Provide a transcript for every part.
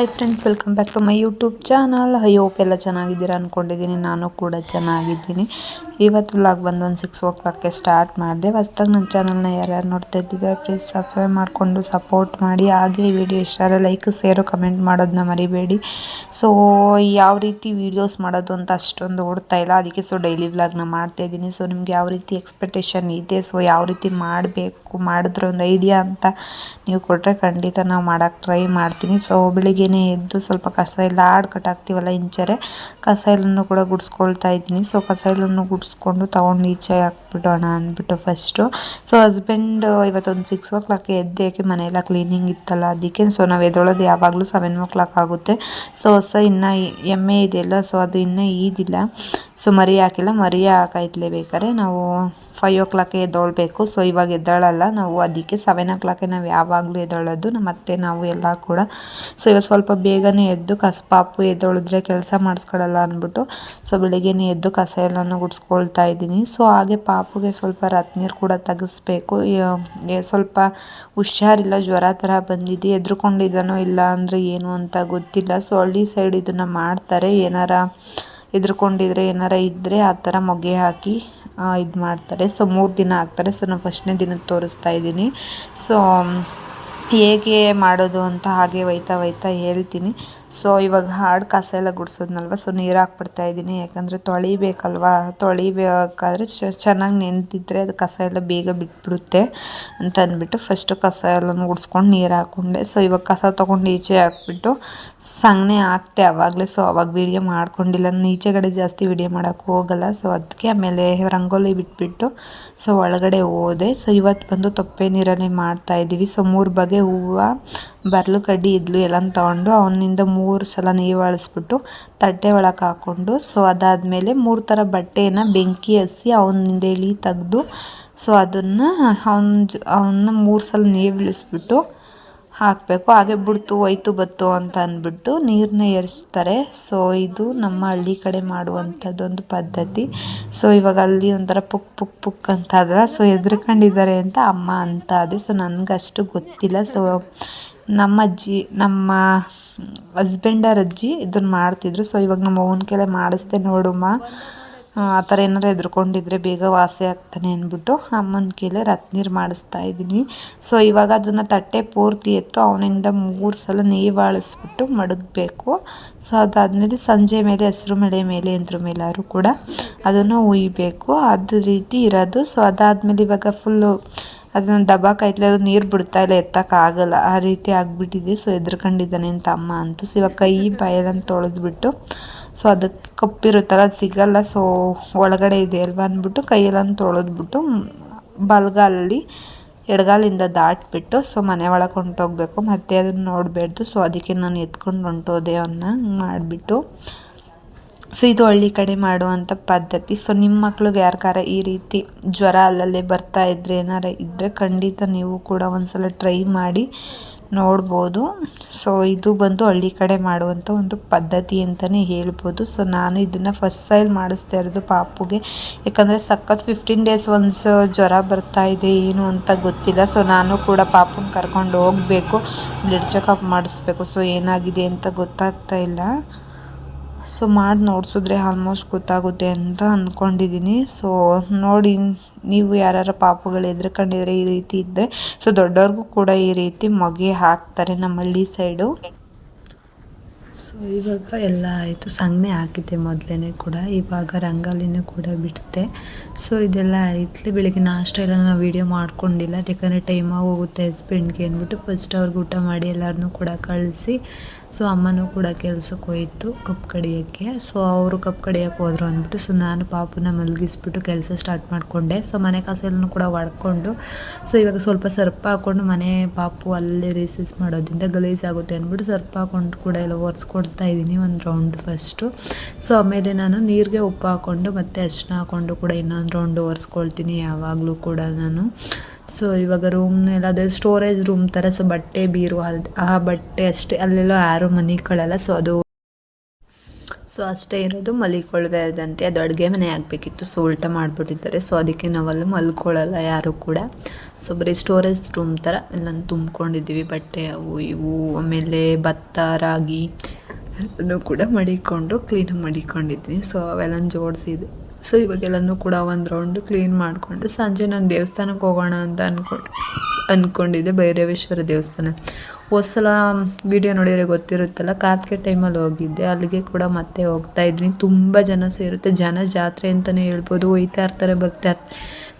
Hi friends welcome back to my YouTube channel ಅಯ್ಯೋ ಎಲ್ಲ ಚೆನ್ನಾಗಿದ್ದೀರಾ ಅಂದ್ಕೊಂಡಿದ್ದೀನಿ ನಾನು ಕೂಡ ಚೆನ್ನಾಗಿದ್ದೀನಿ. ಇವತ್ತು ಲಾಗ್ ಬಂದು ಒಂದು ಸಿಕ್ಸ್ ಓ ಕ್ಲಾಕ್ಗೆ ಸ್ಟಾರ್ಟ್ ಮಾಡಿದೆ. ಹೊಸ್ದಾಗಿ ನನ್ನ ಚಾನಲ್ನ ಯಾರ್ಯಾರು ನೋಡ್ತಾ ಇದ್ದಿದ್ದಾರೆ ಪ್ಲೀಸ್ ಸಬ್ಸ್ಕ್ರೈಬ್ ಮಾಡಿಕೊಂಡು ಸಪೋರ್ಟ್ ಮಾಡಿ. ಹಾಗೆ ವಿಡಿಯೋ ಇಷ್ಟ ಲೈಕ್ ಸೇರು ಕಮೆಂಟ್ ಮಾಡೋದನ್ನ ಮರಿಬೇಡಿ. ಸೊ ಯಾವ ರೀತಿ ವೀಡಿಯೋಸ್ ಮಾಡೋದು ಅಂತ ಅಷ್ಟೊಂದು ಓಡ್ತಾ ಇಲ್ಲ. ಅದಕ್ಕೆ ಸೊ ಡೈಲಿ ವ್ಲಾಗ್ನ ಮಾಡ್ತಾ ಇದ್ದೀನಿ. ಸೊ ನಿಮ್ಗೆ ಯಾವ ರೀತಿ ಎಕ್ಸ್ಪೆಕ್ಟೇಷನ್ ಇದೆ? ಸೊ ಯಾವ ರೀತಿ ಮಾಡಬೇಕು? ಮಾಡಿದ್ರೆ ಒಂದು ಐಡಿಯಾ ಅಂತ ನೀವು ಕೊಟ್ಟರೆ ಖಂಡಿತ ನಾವು ಮಾಡೋಕ್ಕೆ ಟ್ರೈ ಮಾಡ್ತೀನಿ. ಸೊ ಬೆಳಿಗ್ಗೆನೇ ಎದ್ದು ಸ್ವಲ್ಪ ಕಸ ಎಲ್ಲ ಆಡ್ ಕಟ್ಟಾಕ್ತೀವಲ್ಲ ಇಂಚರೆ ಕಸ ಎಲ್ಲನೂ ಕೂಡ ಗುಡಿಸ್ಕೊಳ್ತಾ ಇದ್ದೀನಿ. ಸೊ ಕಸ ಎಲ್ಲನೂ ಗುಡಿಸ್ಕೊಂಡು ತೊಗೊಂಡು ಈಚೆ ಹಾಕ್ಬಿಡೋಣ ಅಂದ್ಬಿಟ್ಟು ಫಸ್ಟು ಸೊ ಹಸ್ಬೆಂಡ್ ಇವತ್ತೊಂದು ಸಿಕ್ಸ್ ಓ ಕ್ಲಾಕ್ ಯಾಕೆ ಮನೆಯೆಲ್ಲ ಕ್ಲೀನಿಂಗ್ ಇತ್ತಲ್ಲ ಅದಕ್ಕೆ? ಸೊ ನಾವು ಎದ್ದೊಳೋದು ಯಾವಾಗಲೂ ಸೆವೆನ್ ಓ ಕ್ಲಾಕ್ ಆಗುತ್ತೆ. ಸೊ ಹೊಸ ಇನ್ನೂ ಎಮ್ಮೆ ಇದೆಯಲ್ಲ ಸೊ ಅದು ಇನ್ನೂ ಈದಿಲ್ಲ. ಸೊ ಮರಿ ಹಾಕಿಲ್ಲ, ಮರಿ ಹಾಕೈತ್ಲೆ ಬೇಕಾದ್ರೆ ನಾವು ಫೈವ್ ಓ ಕ್ಲಾಕೆ ಎದ್ದೊಳ್ಬೇಕು. ಸೊ ಇವಾಗ ಎದ್ದಾಳಲ್ಲ, ನಾವು ಅದಕ್ಕೆ ಸೆವೆನ್ ಓ ಕ್ಲಾಕೆ ನಾವು ಯಾವಾಗಲೂ ಎದ್ದೊಳೋದು ನಮ್ಮ ಅತ್ತೆ, ನಾವು ಎಲ್ಲ ಕೂಡ. ಸೊ ಇವಾಗ ಸ್ವಲ್ಪ ಬೇಗನೆ ಎದ್ದು ಕಸ, ಪಾಪು ಎದ್ದೊಳಿದ್ರೆ ಕೆಲಸ ಮಾಡಿಸ್ಕೊಳ್ಳಲ್ಲ ಅಂದ್ಬಿಟ್ಟು ಸೊ ಬೆಳಿಗ್ಗೆನೇ ಎದ್ದು ಕಸ ಎಲ್ಲನೂ ಗುಡಿಸ್ಕೊಳ್ತಾ ಇದ್ದೀನಿ. ಸೊ ಹಾಗೆ ಪಾಪುಗೆ ಸ್ವಲ್ಪ ರತ್ನೀರು ಕೂಡ ತೆಗೆಸ್ಬೇಕು. ಸ್ವಲ್ಪ ಹುಷಾರಿಲ್ಲ, ಜ್ವರ ಥರ ಬಂದಿದೆ. ಎದ್ರುಕೊಂಡಿದ್ದಾನೋ ಇಲ್ಲ ಅಂದರೆ ಏನು ಅಂತ ಗೊತ್ತಿಲ್ಲ. ಸೊ ಹಳ್ಳಿ ಸೈಡ್ ಇದನ್ನು ಮಾಡ್ತಾರೆ. ಏನಾರ ಎದ್ರುಕೊಂಡಿದ್ರೆ, ಏನಾರ ಇದ್ದರೆ ಆ ಥರ ಮೊಗೆ ಹಾಕಿ ಇದು ಮಾಡ್ತಾರೆ. ಸೊ, ಮೂರು ದಿನ ಹಾಕ್ತಾರೆ ಸೊ, ನಾನು ಫಸ್ಟ್ನೇ ದಿನಕ್ಕೆ ತೋರಿಸ್ತಾ ಇದ್ದೀನಿ. ಸೊ ಹೇಗೆ ಮಾಡೋದು ಅಂತ ಹಾಗೆ ಒಯ್ತಾ ಒಯ್ತಾ ಹೇಳ್ತೀನಿ. ಸೊ ಇವಾಗ ಹಾಡು ಕಸ ಎಲ್ಲ ಗುಡಿಸೋದ್ನಲ್ವ? ಸೊ ನೀರು ಹಾಕ್ಬಿಡ್ತಾ ಇದ್ದೀನಿ ಯಾಕಂದರೆ ತೊಳಿಬೇಕಲ್ವ? ತೊಳಿಬೇಕಾದ್ರೆ ಚೆನ್ನಾಗಿ ನೆನೆದಿದ್ರೆ ಅದು ಕಸ ಎಲ್ಲ ಬೇಗ ಬಿಟ್ಬಿಡುತ್ತೆ ಅಂತ ಅಂದ್ಬಿಟ್ಟು ಫಸ್ಟು ಕಸ ಎಲ್ಲನೂ ಗುಡಿಸ್ಕೊಂಡು ನೀರು ಹಾಕ್ಕೊಂಡೆ ಸೊ ಇವಾಗ ಕಸ ತೊಗೊಂಡು ಈಚೆ ಹಾಕ್ಬಿಟ್ಟು ಸಗಣಿ ಹಾಕ್ತೆ ಆವಾಗಲೇ ಸೊ ಅವಾಗ ವೀಡಿಯೋ ಮಾಡ್ಕೊಂಡಿಲ್ಲ. ನಾನು ಈಚೆಗಡೆ ಜಾಸ್ತಿ ವೀಡಿಯೋ ಮಾಡೋಕ್ಕೆ ಹೋಗಲ್ಲ. ಸೊ ಅದಕ್ಕೆ ಆಮೇಲೆ ರಂಗೋಲಿ ಬಿಟ್ಬಿಟ್ಟು ಸೊ ಒಳಗಡೆ ಹೋದೆ. ಸೊ ಇವತ್ತು ಬಂದು ತೊಪ್ಪೆ ನೀರಲ್ಲಿ ಮಾಡ್ತಾಯಿದ್ದೀವಿ ಸೊ ಮೂರು ಬಗೆ ಹೂವು ಬರ್ಲು ಕಡ್ಡಿ, ಇದ್ಲು ಎಲ್ಲ ತಗೊಂಡು ಅವನಿಂದ ಮೂರು ಸಲ ನೀರು ಅಳಿಸ್ಬಿಟ್ಟು ತಟ್ಟೆ ಒಳಗೆ ಹಾಕ್ಕೊಂಡು ಸೊ ಅದಾದಮೇಲೆ ಮೂರು ಥರ ಬಟ್ಟೆನ ಬೆಂಕಿ ಹಚ್ಚಿ ಅವನಿಂದ ಎಳೆ ತೆಗ್ದು ಸೊ ಅದನ್ನು ಅವನ ಅವನ್ನ ಮೂರು ಸಲ ನೀರು ಇಳಿಸ್ಬಿಟ್ಟು ಹಾಕಬೇಕು. ಹಾಗೆ ಬಿಡ್ತು ಹೋಯ್ತು ಬತ್ತು ಅಂತ ಅಂದ್ಬಿಟ್ಟು ನೀರನ್ನ ಏರಿಸ್ತಾರೆ. ಸೊ ಇದು ನಮ್ಮ ಹಳ್ಳಿ ಕಡೆ ಮಾಡುವಂಥದ್ದೊಂದು ಪದ್ಧತಿ. ಸೊ ಇವಾಗ ಅಲ್ಲಿ ಒಂಥರ ಪುಕ್ ಪುಕ್ ಪುಕ್ ಅಂತ ಅದ ಸೊ ಎದ್ರಕೊಂಡಿದ್ದಾರೆ ಅಂತ ಅಮ್ಮ ಅಂತ ಅದೇ ಸೊ ನನಗಷ್ಟು ಗೊತ್ತಿಲ್ಲ. ಸೊ ನಮ್ಮ ಅಜ್ಜಿ, ನಮ್ಮ ಹಸ್ಬೆಂಡರ ಅಜ್ಜಿ ಇದನ್ನು ಮಾಡ್ತಿದ್ರು. ಸೊ ಇವಾಗ ನಮ್ಮ ಅವನ ಕೈಲೇ ಮಾಡಿಸ್ದೆ ನೋಡುಮ್ಮ. ಆ ಥರ ಏನಾರು ಹೆದ್ರ್ಕೊಂಡಿದ್ರೆ ಬೇಗ ವಾಸಿ ಆಗ್ತಾನೆ ಅಂದ್ಬಿಟ್ಟು ಅಮ್ಮನ ಕೈಲೇ ರತ್ನೀರು ಮಾಡಿಸ್ತಾ ಇದ್ದೀನಿ. ಸೊ ಇವಾಗ ಅದನ್ನು ತಟ್ಟೆ ಪೂರ್ತಿ ಎತ್ತು, ಅವನಿಂದ ಮೂರು ಸಲ ನೇವಾಳಿಸ್ಬಿಟ್ಟು ಮಡಗಬೇಕು. ಸೊ ಅದಾದಮೇಲೆ ಸಂಜೆ ಮೇಲೆ, ಹಸಿರು ಮಳೆ ಮೇಲೆ ಅಂದ್ರ ಮೇಲಾದ್ರೂ ಕೂಡ ಅದನ್ನು ಉಯ್ಬೇಕು. ಅದು ರೀತಿ ಇರೋದು. ಸೊ ಅದಾದಮೇಲೆ ಇವಾಗ ಫುಲ್ಲು ಅದನ್ನು ದಬಾಕೈತ್ಲೆ ಅದು ನೀರು ಬಿಡ್ತಾ ಇಲ್ಲ ಎತ್ತಕ್ಕಾಗಲ್ಲ ಆ ರೀತಿ ಆಗಿಬಿಟ್ಟಿದೆ. ಸೊ ಎದ್ರುಕೊಂಡಿದ್ದಾನೆ ಅಂತ ಅಮ್ಮ ಅಂತೂ. ಸೊ ಇವಾಗ ಕೈ, ಬಾಯೆಲ್ಲ ತೊಳೆದ್ಬಿಟ್ಟು ಸೊ ಅದಕ್ಕೆ ಕಪ್ಪಿರುತ್ತಲ್ಲ, ಅದು ಸಿಗಲ್ಲ. ಸೊ ಒಳಗಡೆ ಇದೆ ಅಲ್ವಾ ಅಂದ್ಬಿಟ್ಟು ಕೈಯೆಲ್ಲ ತೊಳೆದ್ಬಿಟ್ಟು ಬಲಗಾಲಲ್ಲಿ ಎಡಗಾಲಿಂದ ದಾಟ್ಬಿಟ್ಟು ಸೊ ಮನೆ ಒಳಗೆ ಹೊಂಟೋಗ್ಬೇಕು. ಮತ್ತೆ ಅದನ್ನು ನೋಡಬಾರ್ದು ಸೊ ಅದಕ್ಕೆ ನಾನು ಎತ್ಕೊಂಡು ಹೊಂಟೋದೆ ಅವನ್ನ ಮಾಡಿಬಿಟ್ಟು. ಸೊ ಇದು ಹಳ್ಳಿ ಕಡೆ ಮಾಡುವಂಥ ಪದ್ಧತಿ. ಸೊ ನಿಮ್ಮ ಮಕ್ಳಿಗೆ ಯಾರಿಗಾರ ಈ ರೀತಿ ಜ್ವರ ಅಲ್ಲಲ್ಲೇ ಬರ್ತಾ ಇದ್ರೆ, ಏನಾರ ಇದ್ದರೆ ಖಂಡಿತ ನೀವು ಕೂಡ ಒಂದ್ಸಲ ಟ್ರೈ ಮಾಡಿ. ನೋಡ್ಬೋದು. ಸೊ ಇದು ಬಂದು ಹಳ್ಳಿ ಕಡೆ ಮಾಡುವಂಥ ಒಂದು ಪದ್ಧತಿ ಅಂತಲೇ ಹೇಳ್ಬೋದು. ಸೊ ನಾನು ಇದನ್ನು ಫಸ್ಟ್ ಸೈಲ್ ಮಾಡಿಸ್ತಾ ಇರೋದು ಪಾಪುಗೆ. ಯಾಕಂದರೆ ಸಖತ್ ಫಿಫ್ಟೀನ್ ಡೇಸ್ ಒನ್ಸ್ ಜ್ವರ ಬರ್ತಾ ಇದೆ, ಏನು ಅಂತ ಗೊತ್ತಿಲ್ಲ. ಸೊ ನಾನು ಕೂಡ ಪಾಪುನ ಕರ್ಕೊಂಡು ಹೋಗಬೇಕು. ಬ್ಲಡ್ ಚೆಕಪ್ ಮಾಡಿಸ್ಬೇಕು. ಸೊ ಏನಾಗಿದೆ ಅಂತ ಗೊತ್ತಾಗ್ತಾ ಇಲ್ಲ. ಸೊ ಮಾಡಿ ನೋಡಿಸಿದ್ರೆ ಆಲ್ಮೋಸ್ಟ್ ಗೊತ್ತಾಗುತ್ತೆ ಅಂತ ಅಂದ್ಕೊಂಡಿದ್ದೀನಿ ಸೊ ನೋಡಿ, ನೀವು ಯಾರ್ಯಾರ ಪಾಪುಗಳು ಎದ್ರುಕೊಂಡಿದ್ರೆ ಈ ರೀತಿ ಇದ್ದರೆ ಸೊ ದೊಡ್ಡವ್ರಿಗೂ ಕೂಡ ಈ ರೀತಿ ಮೊಗೆ ಹಾಕ್ತಾರೆ ನಮ್ಮ ಹಳ್ಳಿ ಸೈಡು ಸೊ ಇವಾಗ ಎಲ್ಲ ಆಯಿತು. ಸಂಘನೆ ಹಾಕಿದ್ದೆ ಮೊದಲೇ ಕೂಡ. ಇವಾಗ ರಂಗೋಲಿನೂ ಕೂಡ ಬಿಡುತ್ತೆ. ಸೊ ಇದೆಲ್ಲ ಆಯ್ತು. ಬೆಳಿಗ್ಗೆ ನಾಷ್ಟ ಎಲ್ಲ ನಾವು ವೀಡಿಯೋ ಮಾಡ್ಕೊಂಡಿಲ್ಲ. ಯಾಕಂದರೆ ಟೈಮಾಗಿ ಹೋಗುತ್ತೆ ಹಸ್ಬೆಂಡ್ಗೆ ಅಂದ್ಬಿಟ್ಟು. ಫಸ್ಟ್ ಅವ್ರಿಗೆ ಊಟ ಮಾಡಿ ಎಲ್ಲರನ್ನೂ ಕೂಡ ಕಳಿಸಿ. ಸೊ ಅಮ್ಮನೂ ಕೂಡ ಕೆಲ್ಸಕ್ಕೆ ಹೋಯಿತು ಕಪ್ ಕಡಿಯೋಕ್ಕೆ. ಸೊ ಅವರು ಕಪ್ ಕಡಿಯೋಕ್ಕೆ ಹೋದ್ರು ಅಂದ್ಬಿಟ್ಟು, ಸೊ ನಾನು ಪಾಪುನ ಮಲಗಿಸ್ಬಿಟ್ಟು ಕೆಲಸ ಸ್ಟಾರ್ಟ್ ಮಾಡಿಕೊಂಡೆ. ಸೊ ಮನೆ ಕಾಸೆಲ್ಲೂ ಕೂಡ ಒಡ್ಕೊಂಡು, ಸೊ ಇವಾಗ ಸ್ವಲ್ಪ ಸರ್ಪ ಹಾಕ್ಕೊಂಡು ಮನೆ ಪಾಪು ಅಲ್ಲೇ ರೇಸಸ್ ಮಾಡೋದ್ರಿಂದ ಗಲೀಜಾಗುತ್ತೆ ಅಂದ್ಬಿಟ್ಟು ಸರ್ಪ ಹಾಕ್ಕೊಂಡು ಕೂಡ ಎಲ್ಲ ಒರೆಸ್ಕೊಡ್ತಾ ಇದ್ದೀನಿ ಒಂದು ರೌಂಡ್ ಫಸ್ಟು. ಸೊ ಆಮೇಲೆ ನಾನು ನೀರಿಗೆ ಉಪ್ಪು ಹಾಕ್ಕೊಂಡು ಮತ್ತು ಅರ್ಶಿನ ಹಾಕ್ಕೊಂಡು ಕೂಡ ಇನ್ನೊಂದು ರೌಂಡ್ ಒರೆಸ್ಕೊಳ್ತೀನಿ ಯಾವಾಗಲೂ ಕೂಡ ನಾನು. ಸೊ ಇವಾಗ ರೂಮ್ನೆಲ್ಲ ಅದೇ ಸ್ಟೋರೇಜ್ ರೂಮ್ ಥರ ಸೊ ಬಟ್ಟೆ ಬೀರು ಅದು ಆ ಬಟ್ಟೆ ಅಷ್ಟೇ, ಅಲ್ಲೆಲ್ಲ ಯಾರು ಮನಿಕೊಳ್ಳಲ್ಲ ಸೊ ಅದು ಸೊ ಅಷ್ಟೇ ಇರೋದು ಮಲಿಕೊಳ್ಬಾರ್ದಂತೆ ಅದು ಅಡುಗೆ ಮನೆ ಆಗಬೇಕಿತ್ತು ಸೊ ಉಲ್ಟ ಮಾಡಿಬಿಟ್ಟಿದ್ದಾರೆ. ಸೊ ಅದಕ್ಕೆ ನಾವಲ್ಲಿ ಮಲ್ಕೊಳ್ಳಲ್ಲ ಯಾರು ಕೂಡ. ಸೊ ಬರೀ ಸ್ಟೋರೇಜ್ ರೂಮ್ ಥರ ಎಲ್ಲ ತುಂಬ್ಕೊಂಡಿದ್ದೀವಿ. ಬಟ್ಟೆ, ಅವು ಇವು, ಆಮೇಲೆ ಭತ್ತ, ರಾಗಿ, ಎಲ್ಲನೂ ಕೂಡ ಮಡಿಕೊಂಡು ಕ್ಲೀನಾಗಿ ಮಡಿಕೊಂಡಿದ್ದೀನಿ. ಸೊ ಅವೆಲ್ಲ ಜೋಡಿಸಿದೆ ಸೊ ಇವಾಗೆಲ್ಲನೂ ಕೂಡ ಒಂದು ರೌಂಡು ಕ್ಲೀನ್ ಮಾಡಿಕೊಂಡು ಸಂಜೆ ನಾನು ದೇವಸ್ಥಾನಕ್ಕೆ ಹೋಗೋಣ ಅಂತ ಅಂದ್ಕೊಂಡು ಅಂದ್ಕೊಂಡಿದ್ದೆ ಭೈರವೇಶ್ವರ ದೇವಸ್ಥಾನ. ಸಲ ವಿಡಿಯೋ ನೋಡಿದರೆ ಗೊತ್ತಿರುತ್ತಲ್ಲ, ಕಾರ್ತಿಕೆ ಟೈಮಲ್ಲಿ ಹೋಗಿದ್ದೆ. ಅಲ್ಲಿಗೆ ಕೂಡ ಮತ್ತೆ ಹೋಗ್ತಾ ಇದ್ದೀನಿ ತುಂಬ ಜನ ಸೇರುತ್ತೆ. ಜನ ಜಾತ್ರೆ ಅಂತಲೇ ಹೇಳ್ಬೋದು. ಹೋಯ್ತಾ ಇರ್ತಾರೆ, ಬರ್ತಾ ಇರ್ತಾರೆ.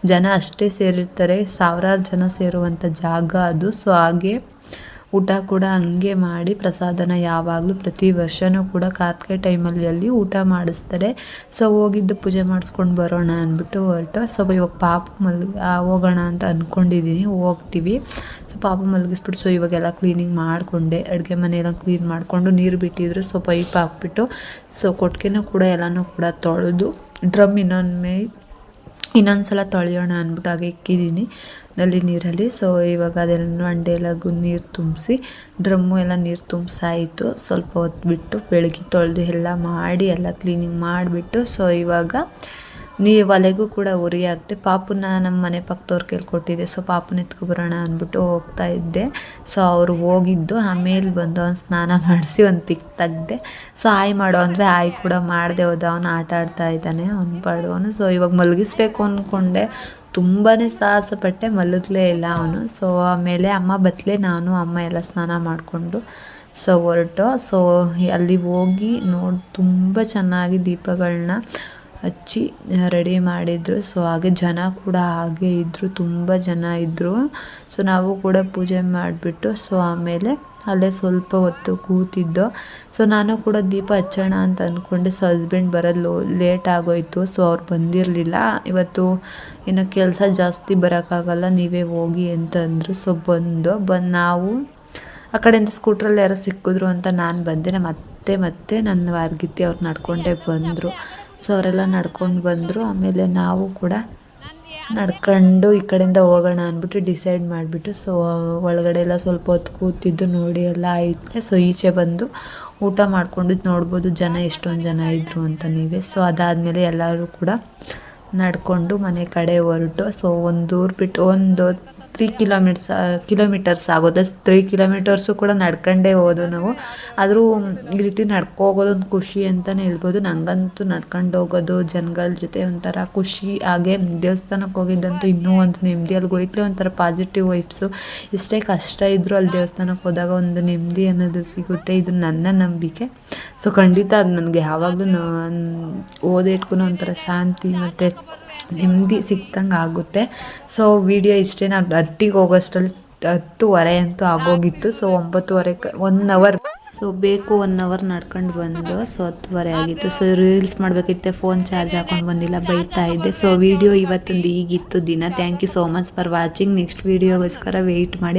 ಜನ ಅಷ್ಟೇ ಸೇರಿರ್ತಾರೆ. ಸಾವಿರಾರು ಜನ ಸೇರುವಂಥ ಜಾಗ ಅದು. ಸೊ ಹಾಗೆ ಊಟ ಕೂಡ ಹಂಗೆ ಮಾಡಿ ಪ್ರಸಾದನ ಯಾವಾಗಲೂ ಪ್ರತಿ ವರ್ಷವೂ ಕೂಡ ಕಾರ್ತಿಕೆ ಟೈಮಲ್ಲಿ ಅಲ್ಲಿ ಊಟ ಮಾಡಿಸ್ತಾರೆ. ಸೊ ಹೋಗಿದ್ದು ಪೂಜೆ ಮಾಡಿಸ್ಕೊಂಡು ಬರೋಣ ಅಂದ್ಬಿಟ್ಟು ಹೊರಟು. ಸೊ ಇವಾಗ ಪಾಪ ಮಲ್ಗ ಹೋಗೋಣ ಅಂತ ಅಂದ್ಕೊಂಡಿದ್ದೀನಿ ಹೋಗ್ತೀವಿ. ಸೊ ಪಾಪ ಮಲಗಿಸ್ಬಿಟ್ಟು ಸೊ ಇವಾಗೆಲ್ಲ ಕ್ಲೀನಿಂಗ್ ಮಾಡಿಕೊಂಡೆ. ಅಡುಗೆ ಮನೆಯೆಲ್ಲ ಕ್ಲೀನ್ ಮಾಡಿಕೊಂಡು ನೀರು ಬಿಟ್ಟಿದ್ರು, ಸೊ ಪೈಪ್ ಹಾಕ್ಬಿಟ್ಟು. ಸೊ ಕೊಟ್ಟಿಗೆನೂ ಕೂಡ ಎಲ್ಲನೂ ಕೂಡ ತೊಳೆದು ಡ್ರಮ್ ಇನ್ನೊಮ್ಮೆ ಇನ್ನೊಂದು ಸಲ ತೊಳೆಯೋಣ ಅಂದ್ಬಿಟ್ಟು ಹಾಗೆ ಇಕ್ಕಿದ್ದೀನಿ ನಲ್ಲಿ ನೀರಲ್ಲಿ. ಸೊ ಇವಾಗ ಅದೆಲ್ಲ ಅಂಡೆ ಎಲ್ಲ ನೀರು ತುಂಬಿಸಿ, ಡ್ರಮ್ಮು ಎಲ್ಲ ನೀರು ತುಂಬಿಸಾಯಿತು. ಸ್ವಲ್ಪ ಹೊತ್ತು ಬಿಟ್ಟು ಬೆಳಗ್ಗೆ ತೊಳೆದು ಎಲ್ಲ ಮಾಡಿ, ಎಲ್ಲ ಕ್ಲೀನಿಂಗ್ ಮಾಡಿಬಿಟ್ಟು ಸೊ ಇವಾಗ ನೀ ಒಲೆಗೂ ಕೂಡ ಉರಿ ಹಾಕ್ತೆ ಪಾಪುನ ನಮ್ಮ ಮನೆ ಪಕ್ಕದವ್ರು ಕೇಳ್ಕೊಟ್ಟಿದ್ದೆ. ಸೊ ಪಾಪುನ ಎತ್ಕೊಬರೋಣ ಅಂದ್ಬಿಟ್ಟು ಹೋಗ್ತಾ ಇದ್ದೆ. ಸೊ ಅವರು ಹೋಗಿದ್ದು ಆಮೇಲೆ ಬಂದು ಅವ್ನು ಸ್ನಾನ ಮಾಡಿಸಿ ಒಂದು ಪಿಕ್ ತೆಗ್ದೆ. ಸೊ ಆಯ್ ಮಾಡೋ ಅಂದರೆ ಆಯ್ ಕೂಡ ಮಾಡದೆ ಹೋದ. ಅವನು ಆಟ ಆಡ್ತಾ ಇದ್ದಾನೆ, ಅವ್ನು ಪಾಡುವನು ಸೊ ಇವಾಗ ಮಲಗಿಸ್ಬೇಕು ಅಂದ್ಕೊಂಡೆ ತುಂಬಾ ಸಾಹಸ ಪಟ್ಟೆ ಮಲಗಲೇ ಇಲ್ಲ ಅವನು. ಸೊ ಆಮೇಲೆ ಅಮ್ಮ ಬತ್ತಲೆ ನಾನು, ಅಮ್ಮ ಎಲ್ಲ ಸ್ನಾನ ಮಾಡಿಕೊಂಡು, ಸೊ, ಹೊರಟು. ಸೊ ಅಲ್ಲಿ ಹೋಗಿ ನೋಡಿ, ತುಂಬ ಚೆನ್ನಾಗಿ ದೀಪಗಳನ್ನ ಹಚ್ಚಿ ರೆಡಿ ಮಾಡಿದ್ರು. ಸೊ ಹಾಗೆ ಜನ ಕೂಡ ಹಾಗೆ ಇದ್ದರು ತುಂಬ ಜನ ಇದ್ದರು ಸೊ ನಾವು ಕೂಡ ಪೂಜೆ ಮಾಡಿಬಿಟ್ಟು ಸೊ ಆಮೇಲೆ ಅಲ್ಲೇ ಸ್ವಲ್ಪ ಹೊತ್ತು ಕೂತಿದ್ದೋ. ಸೊ ನಾನು ಕೂಡ ದೀಪ ಹಚ್ಚೋಣ ಅಂತ ಅಂದ್ಕೊಂಡೆ ಸೊ ಹಸ್ಬೆಂಡ್ ಬರೋದು ಲೇಟ್ ಆಗೋಯ್ತು. ಸೊ ಅವ್ರು ಬಂದಿರಲಿಲ್ಲ. ಇವತ್ತು ಏನೋ ಕೆಲಸ ಜಾಸ್ತಿ ಬರೋಕ್ಕಾಗಲ್ಲ. ನೀವೇ ಹೋಗಿ ಅಂತಂದರು ಸೊ ಬಂದು ಬಂದು ನಾವು ಆ ಕಡೆಯಿಂದ ಸ್ಕೂಟ್ರಲ್ಲಿ ಯಾರೋ ಸಿಕ್ಕಿದ್ರು ಅಂತ ನಾನು ಬಂದೆ. ನಮ್ಮ ಅತ್ತೆ ಮತ್ತೆ ನನ್ನ ವಾರ್ಗಿತ್ತಿ ಅವ್ರು ನಡ್ಕೊಂಡೇ ಬಂದರು. ಸೊ ಅವರೆಲ್ಲ ನಡ್ಕೊಂಡು ಬಂದರು. ಆಮೇಲೆ ನಾವು ಕೂಡ ನಡ್ಕೊಂಡು ಈ ಕಡೆಯಿಂದ ಹೋಗೋಣ ಅಂದ್ಬಿಟ್ಟು ಡಿಸೈಡ್ ಮಾಡಿಬಿಟ್ಟು, ಸೊ, ಒಳಗಡೆ ಎಲ್ಲ ಸ್ವಲ್ಪ ಹೊತ್ತು ಕೂತಿದ್ದು ನೋಡಿ ಎಲ್ಲ ಐತೆ ಸೊ, ಈಚೆ ಬಂದು ಊಟ ಮಾಡ್ಕೊಂಡು ನೋಡ್ಬೋದು ಜನ, ಎಷ್ಟೊಂದು ಜನ ಇದ್ದರು ಅಂತ ನೀವೇ. ಸೊ, ಅದಾದಮೇಲೆ ಎಲ್ಲರೂ ಕೂಡ ನಡ್ಕೊಂಡು ಮನೆ ಕಡೆ ಹೊರಟು. ಸೊ, ಒಂದು ಊರು ಬಿಟ್ಟು, ಒಂದು ತ್ರೀ ಕಿಲೋಮೀಟರ್ಸ್ ಕಿಲೋಮೀಟರ್ಸ್ ಆಗೋದು. ತ್ರೀ ಕಿಲೋಮೀಟರ್ಸು ಕೂಡ ನಡ್ಕೊಂಡೇ ಹೋದು ನಾವು. ಆದರೂ ಈ ರೀತಿ ನಡ್ಕೋಗೋದು ಒಂದು ಖುಷಿ ಅಂತಲೇ ಹೇಳ್ಬೋದು. ನನಗಂತೂ ನಡ್ಕೊಂಡು ಹೋಗೋದು, ಜನಗಳ ಜೊತೆ ಒಂಥರ ಖುಷಿ. ಹಾಗೆ ದೇವಸ್ಥಾನಕ್ಕೆ ಹೋಗಿದ್ದಂತೂ ಇನ್ನೂ ಒಂದು ನೆಮ್ಮದಿ. ಅಲ್ಲಿ ಹೋಯ್ತಲೇ ಒಂಥರ ಪಾಸಿಟಿವ್ ವೈಬ್ಸು ಎಷ್ಟೇ ಕಷ್ಟ ಇದ್ದರೂ ಅಲ್ಲಿ ದೇವಸ್ಥಾನಕ್ಕೆ ಹೋದಾಗ ಒಂದು ನೆಮ್ಮದಿ ಅನ್ನೋದು ಸಿಗುತ್ತೆ. ಇದು ನನ್ನ ನಂಬಿಕೆ. ಸೊ ಖಂಡಿತ ಅದು ನನಗೆ ಯಾವಾಗಲೂ ಓದಿಟ್ಕೊಂಡು ಒಂಥರ ಶಾಂತಿ ಮತ್ತು ನೆಮ್ಮದಿ ಸಿಕ್ತಂಗೆ ಆಗುತ್ತೆ. ಸೊ ವಿಡಿಯೋ ಇಷ್ಟೇ. ನಾವು ಹತ್ತಿಗೆ ಹೋಗೋಷ್ಟಲ್ಲಿ ಹತ್ತುವರೆ ಅಂತೂ ಆಗೋಗಿತ್ತು. ಸೊ ಒಂಬತ್ತುವರೆ ಒನ್ ಅವರ್ ಸೊ ಬೇಕು ಒನ್ ಅವರ್ ನಡ್ಕೊಂಡು ಬಂದು ಸೊ ಹತ್ತುವರೆ ಆಗಿತ್ತು. ಸೊ ರೀಲ್ಸ್ ಮಾಡಬೇಕಿತ್ತೆ. ಫೋನ್ ಚಾರ್ಜ್ ಹಾಕೊಂಡು ಬಂದಿಲ್ಲ, ಬೈತಾ ಇದ್ದೆ. ಸೊ ವಿಡಿಯೋ ಇವತ್ತೊಂದು ಈಗಿತ್ತು ದಿನ. Thank you so much for watching next ವೀಡಿಯೋಗೋಸ್ಕರ wait ಮಾಡಿ.